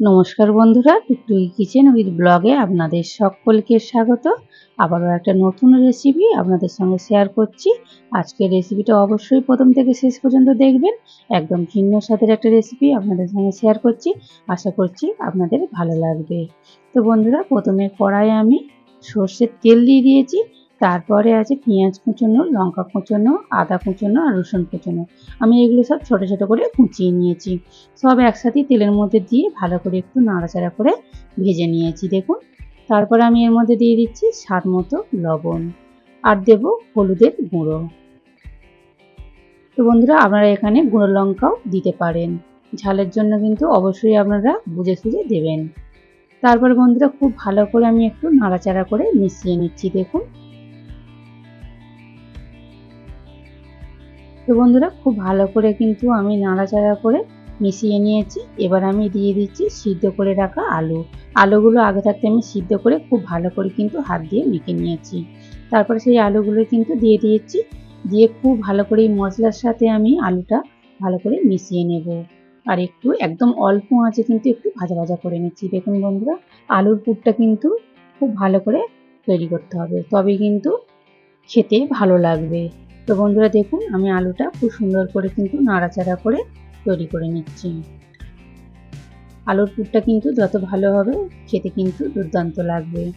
নমস্কার বন্ধুরা, টুকটুকি kitchen with ব্লগে আপনাদের সকলকে স্বাগত। আবারও একটা নতুন রেসিপি আপনাদের সঙ্গে শেয়ার করছি। আজকের রেসিপিটা অবশ্যই প্রথম থেকে শেষ পর্যন্ত দেখবেন। একদম ভিন্ন স্বাদের একটা রেসিপি আপনাদের সঙ্গে শেয়ার করছি। আশা করছি আপনাদের ভালো লাগবে। তো বন্ধুরা, প্রথমে কড়াই আমি সর্ষের তেল দিয়ে দিয়েছি। তারপরে আছে পেঁয়াজ কুচোনো, লঙ্কা কুচোনো, আদা কুচোনো আর রসুন কুচোনো। আমি এগুলো সব ছোট ছোট করে কুচিয়ে নিয়েছি। সব একসাথে তেলের মধ্যে দিয়ে ভালো করে একটু নাড়াচাড়া করে ভেজে নিয়েছি, দেখুন। তারপর আমি এর মধ্যে দিয়ে দিচ্ছি স্বাদ মতো লবণ আর দেব হলুদের গুঁড়ো। তো বন্ধুরা, আপনারা এখানে গুঁড়ো লঙ্কাও দিতে পারেন। ঝালের জন্য কিন্তু অবশ্যই আপনারা বুঝে সুঝে দেবেন। তারপর বন্ধুরা, খুব ভালো করে আমি একটু নাড়াচাড়া করে মিশিয়ে নিচ্ছি, দেখুন। তো বন্ধুরা, খুব ভালো করে কিন্তু আমি নাড়াচাড়া করে মিশিয়ে নিয়েছি। এবার আমি দিয়ে দিচ্ছি সিদ্ধ করে রাখা আলু। আলুগুলো আগে থাকতে আমি সিদ্ধ করে খুব ভালো করে কিন্তু হাত দিয়ে মেখে নিয়েছি। তারপরে সেই আলুগুলো কিন্তু দিয়ে দিয়েছি। দিয়ে খুব ভালো করে এই মশলার সাথে আমি আলুটা ভালো করে মিশিয়ে নেব। আর একটু, একদম অল্প আঁচে কিন্তু একটু ভাজা ভাজা করে নিচ্ছি। দেখুন বন্ধুরা, আলুর পুরটা কিন্তু খুব ভালো করে তৈরি করতে হবে। তবে কিন্তু খেতে ভালো লাগবে। তো বন্ধুরা দেখুন, আমি আলুটা খুব সুন্দর করে কিন্তু নাড়াচাড়া করে তৈরি করে নিচ্ছি। আলুর পুরটা কিন্তু যত ভালো হবে, খেতে কিন্তু দুর্দান্ত লাগবে।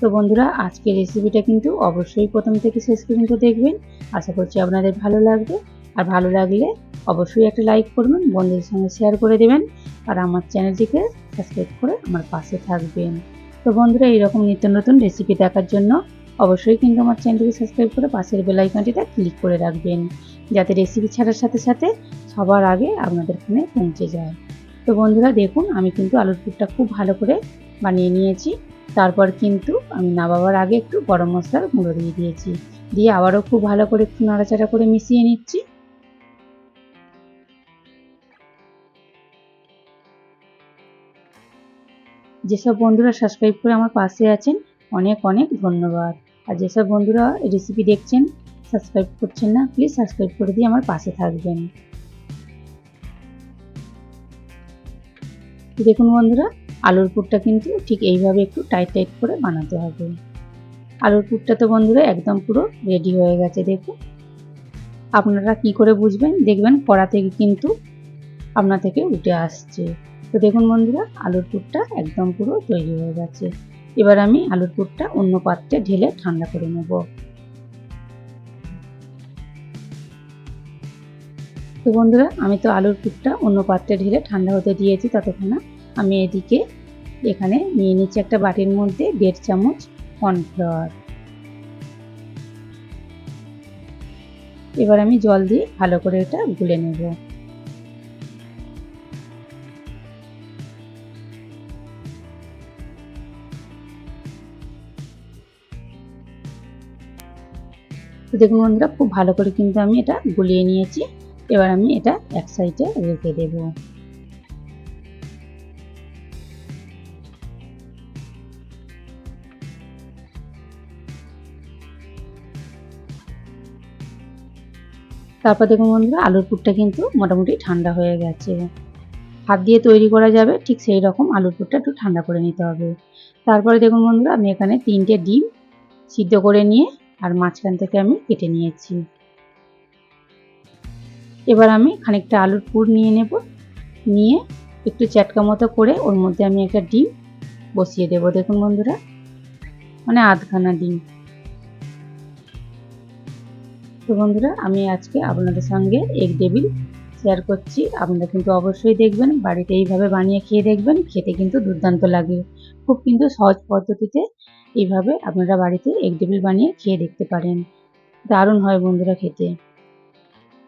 তো বন্ধুরা, আজকের রেসিপিটা কিন্তু অবশ্যই প্রথম থেকে শেষ পর্যন্ত দেখবেন। আশা করছি আপনাদের ভালো লাগবে। আর ভালো লাগলে অবশ্যই একটা লাইক করবেন, বন্ধুদের সঙ্গে শেয়ার করে দেবেন। আর আমার চ্যানেলটিকে সাবস্ক্রাইব করে আমার পাশে থাকবেন। তো বন্ধুরা, এইরকম নিত্য নতুন রেসিপি দেখার জন্য অবশ্যই কিন্তু আমার চ্যানেলটিকে সাবস্ক্রাইব করে পাশের বেল আইকনটিতে ক্লিক করে রাখবেন। যাতে রেসিপি ছাড়ার সাথে সাথে সবার আগে আপনাদের ফোনে পৌঁছে যায়। তো বন্ধুরা, দেখুন, আমি কিন্তু আলুর পুরটা খুব ভালো করে বানিয়ে নিয়েছি। তারপর কিন্তু আমি নামাবার আগে একটু গরম মশলার গুঁড়ো দিয়ে দিয়েছি। দিয়ে আবারও খুব ভালো করে একটু নাড়াচাড়া করে মিশিয়ে নিচ্ছি। যেসব বন্ধুরা সাবস্ক্রাইব করে আমার পাশে আছেন, অনেক অনেক ধন্যবাদ। আর যেসব বন্ধুরা রেসিপি দেখছেন সাবস্ক্রাইব করছেন না প্লিজ সাবস্ক্রাইব করে দিয়ে আমার পাশে থাকবেন। দেখুন বন্ধুরা, আলুর পুরটা কিন্তু ঠিক এইভাবে একটু টাইট টাইট করে বানাতে হবে। আলুর পুরটা তো বন্ধুরা একদম পুরো রেডি হয়ে গেছে, দেখুন। আপনারা কি করে বুঝবেন? দেখবেন কড়া থেকে কিন্তু আপনার থেকে উঠে আসছে। তো দেখুন বন্ধুরা, আলুর পুরটা একদম পুরো তৈরি হয়ে গেছে। এবার আমি আলুর পুরটা অন্য পাত্রে ঢেলে ঠান্ডা করে নেব। তো বন্ধুরা, আমি তো আলুর পুরটা অন্য পাত্রে ঢেলে ঠান্ডা হতে দিয়েছি ততক্ষণ। আমি এদিকে এখানে নিয়ে নিচ্ছি একটা বাটির মধ্যে দেড় চামচ কর্নফ্লাওয়ার। এবার আমি জল দিয়ে ভালো করে এটা গুলে নেব। তো দেখুন বন্ধুরা, খুব ভালো করে কিন্তু আমি এটা গুলিয়ে নিয়েছি। এবার আমি এটা এক সাইডে রেখে দেব। তারপর দেখুন বন্ধুরা, আলুর পুরটা কিন্তু মোটামুটি ঠান্ডা হয়ে গেছে। হাত দিয়ে তৈরি করা যাবে, ঠিক সেই রকম আলুর পুরটা একটু ঠান্ডা করে নিতে হবে। তারপরে দেখুন বন্ধুরা, আমি এখানে তিনটে ডিম সিদ্ধ করে নিয়ে আর মাঝখান থেকে আমি কেটে নিয়েছি। এবার আমি খানিকটা আলুর পুর নিয়ে নেব। নিয়ে একটু চ্যাটকা মতো করে ওর মধ্যে আমি একটা ডিম বসিয়ে দেব। দেখুন বন্ধুরা মানে আধখানা ডিম। তো বন্ধুরা, আমি আজকে আপনাদের সঙ্গে এগ টেবিল শেয়ার করছি। আপনারা কিন্তু অবশ্যই দেখবেন, বাড়িতে এইভাবে বানিয়ে খেয়ে দেখবেন, খেতে কিন্তু দুর্দান্ত লাগে। খুব কিন্তু সহজ পদ্ধতিতে এইভাবে আপনারা বাড়িতে এগ টেবিল বানিয়ে খেয়ে দেখতে পারেন। দারুণ হয় বন্ধুরা খেতে।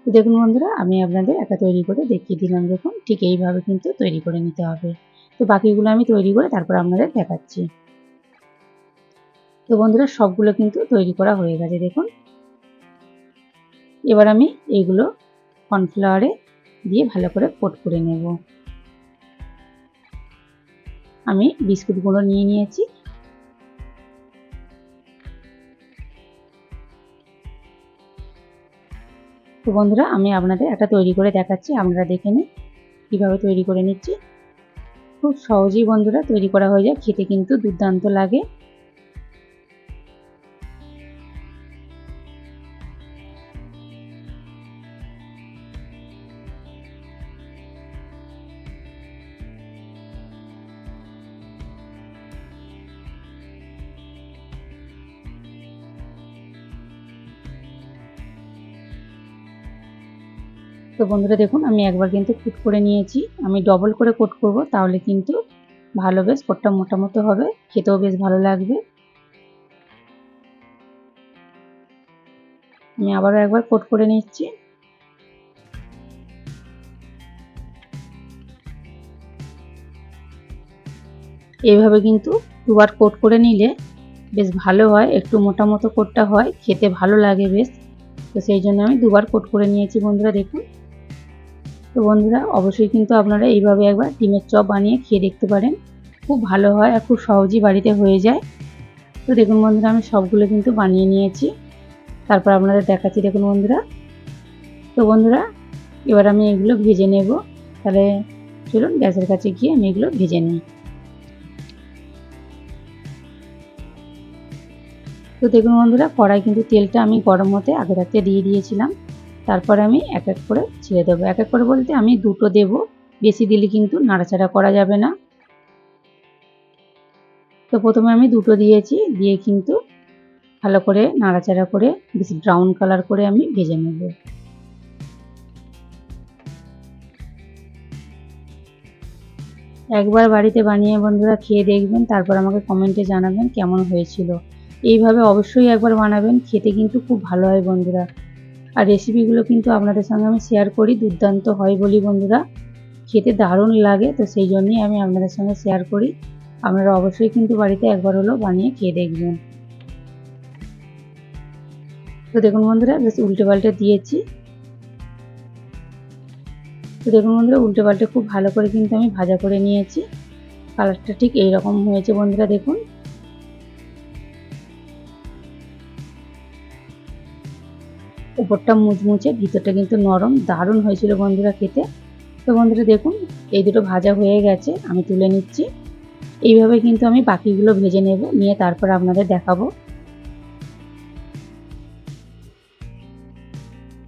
দেখুন বন্ধুরা, আমি আপনাদের একা তৈরি করে দেখিয়ে দিলাম। দেখুন, ঠিক এইভাবে কিন্তু তৈরি করে নিতে হবে। তো বাকিগুলো আমি তৈরি করে তারপর আপনাদের দেখাচ্ছি। তো বন্ধুরা, সবগুলো কিন্তু তৈরি করা হয়ে গেছে, দেখুন। এবার আমি এইগুলো কর্নফ্লাওয়ারে দিয়ে ভালো করে কোট করে নেব। আমি বিস্কুট গুঁড়ো নিয়ে নিয়েছি। তো বন্ধুরা, আমি আপনাদের একটা তৈরি করে দেখাচ্ছি, আপনারা দেখে নিন কীভাবে তৈরি করে নিচ্ছি। খুব সহজেই বন্ধুরা তৈরি করা হয়ে যায়, খেতে কিন্তু দুর্দান্ত লাগে। তো বন্ধুরা দেখুন, আমি একবার কিন্তু কুট করে নিয়েছি। আমি ডবল করে কোট করব, তাহলে কিন্তু ভালো বেশ কোটটা মোটা মতো হবে। খেতেও বেশ ভালো লাগবে। আমি আবারও একবার কোট করে নিচ্ছি। এইভাবে কিন্তু দুবার কোট করে নিলে বেশ ভালো হয়, একটু মোটা মতো কোটটা হয়, খেতে ভালো লাগে বেশ। তো সেই জন্য আমি দুবার কোট করে নিয়েছি বন্ধুরা দেখুন। তো বন্ধুরা, অবশ্যই কিন্তু আপনারা এইভাবে একবার ডিমের চপ বানিয়ে খেয়ে দেখতে পারেন। খুব ভালো হয় আর খুব সহজেই বাড়িতে হয়ে যায়। তো দেখুন বন্ধুরা, আমি সবগুলো কিন্তু বানিয়ে নিয়েছি। তারপর আপনাদের দেখাচ্ছি, দেখুন বন্ধুরা। তো বন্ধুরা, এবার আমি এগুলো ভেজে নেব। তাহলে চলুন, গ্যাসের কাছে গিয়ে আমি এগুলো ভেজে নিই। তো দেখুন বন্ধুরা, কড়াই কিন্তু তেলটা আমি গরম হতে আগে রাতে দিয়ে দিয়েছিলাম। তারপর আমি এক এক করে ছেড়ে দেবো। এক এক করে বলতে আমি দুটো দেব। বেশি দিলে কিন্তু নাড়াচাড়া করা যাবে না। তো প্রথমে আমি দুটো দিয়েছি। দিয়ে কিন্তু ভালো করে নাড়াচাড়া করে বেশি ব্রাউন কালার করে আমি ভেজে নেব। একবার বাড়িতে বানিয়ে বন্ধুরা খেয়ে দেখবেন, তারপর আমাকে কমেন্টে জানাবেন কেমন হয়েছিল। এইভাবে অবশ্যই একবার বানাবেন, খেতে কিন্তু খুব ভালো হয় বন্ধুরা। আর রেসিপিগুলো কিন্তু আপনাদের সঙ্গে আমি শেয়ার করি, দুর্দান্ত হয় বলি বন্ধুরা। খেতে দারুণ লাগে, তো সেই জন্যই আমি আপনাদের সঙ্গে শেয়ার করি। আপনারা অবশ্যই কিন্তু বাড়িতে একবার হলো বানিয়ে খেয়ে দেখবেন। তো দেখুন বন্ধুরা, বেশ উল্টে পাল্টে দিয়েছি। তো দেখুন বন্ধুরা, উল্টে পাল্টে খুব ভালো করে কিন্তু আমি ভাজা করে নিয়েছি। কালারটা ঠিক এই রকম হয়েছে বন্ধুরা, দেখুন। উপরটা মুচমুচে, ভিতরটা কিন্তু নরম, দারুণ হয়েছিল বন্ধুরা খেতে। তো বন্ধুরা দেখুন, এই দুটো ভাজা হয়ে গেছে, আমি তুলে নিচ্ছি। এইভাবে কিন্তু আমি বাকিগুলো ভেজে নেব, নিয়ে তারপর আপনাদের দেখাবো।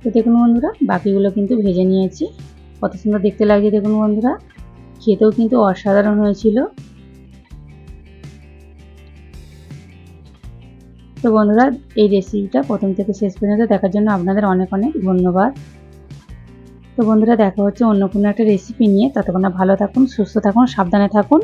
তো দেখুন বন্ধুরা, বাকিগুলো কিন্তু ভেজে নিয়েছি। কত সুন্দর দেখতে লাগছে দেখুন বন্ধুরা, খেতেও কিন্তু অসাধারণ হয়েছিল। তো বন্ধুরা, এই রেসিপিটা প্রথম থেকে শেষ পর্যন্ত দেখার জন্য আপনাদের অনেক অনেক ধন্যবাদ। তো বন্ধুরা, দেখা হচ্ছে অন্য কোনো একটা রেসিপি নিয়ে। ততক্ষণ ভালো থাকুন, সুস্থ থাকুন, সাবধানে থাকুন।